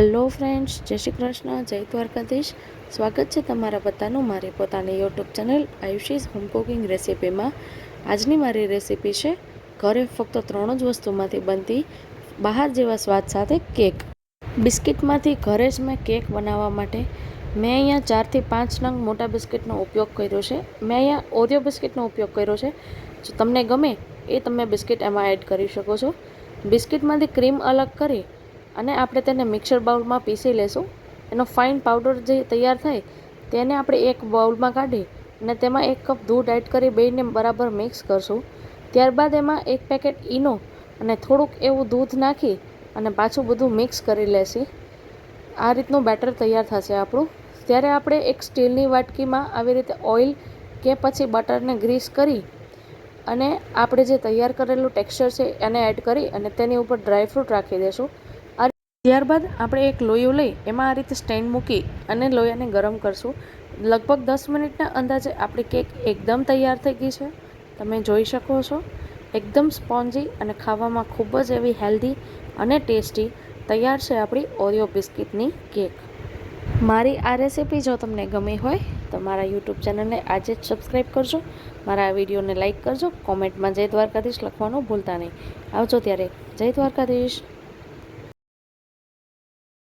Hello friends જય શ્રી કૃષ્ણ. જય દ્વારકાધીશ. સ્વાગત છે તમારા બધાનું મારી પોતાની YouTube channel Ayushi's home cooking રેસિપીમાં આજની મારી રેસીપી છે, ઘરે ફક્ત ત્રણ જ વસ્તુમાંથી બનતી બહાર જેવા સ્વાદ સાથે કેક બિસ્કિટમાંથી ઘરે જ મેં કેક બનાવવા માટે મેં અહીંયા ચારથી પાંચ નંગ મોટા બિસ્કિટનો ઉપયોગ કર્યો છે. મેં અહીંયા ઓરિયો બિસ્કિટનો ઉપયોગ કર્યો છે. જો તમને ગમે એ તમે બિસ્કિટ એમાં એડ કરી શકો છો. બિસ્કિટમાંથી ક્રીમ અલગ કરી અને આપણે તેને મિક્સર બાઉલમાં પીસી લેશું. એનો ફાઇન પાવડર જે તૈયાર થાય, તેને આપણે એક બાઉલમાં કાઢી અને તેમાં એક કપ દૂધ એડ કરી બેયને બરાબર મિક્સ કરશું. ત્યારબાદ એમાં એક પેકેટ ઈનો અને થોડુંક એવું દૂધ નાખી અને પાછું બધું મિક્સ કરી લેશી. આ રીતનું બેટર તૈયાર થશે આપણું. ત્યારે આપણે એક સ્ટીલની વાટકીમાં આવી રીતે ઓઇલ કે પછી બટરને ગ્રીસ કરી અને આપણે જે તૈયાર કરેલું ટેક્સચર છે એને એડ કરી અને તેની ઉપર ડ્રાયફ્રૂટ રાખી આ ત્યારબાદ આપણે એક લોયું લઈ, એમાં આ રીતે સ્ટેન્ડ મૂકી અને લોયાને ગરમ કરશું. લગભગ દસ મિનિટના અંદાજે આપણી કેક એકદમ તૈયાર થઈ ગઈ છે. તમે જોઈ શકો છો, એકદમ સ્પોન્જી અને ખાવામાં ખૂબ જ એવી હેલ્ધી અને ટેસ્ટી તૈયાર છે આપણી ઓરિયો બિસ્કિટની કેક. મારી આ રેસીપી જો તમને ગમી હોય, તો મારા યુટ્યુબ ચેનલને આજે જ સબસ્ક્રાઈબ કરજો. મારા આ વિડીયોને લાઇક કરજો. કોમેન્ટમાં જય દ્વારકાધીશ લખવાનું ભૂલતા નહીં. આવજો ત્યારે. જય દ્વારકાધીશ.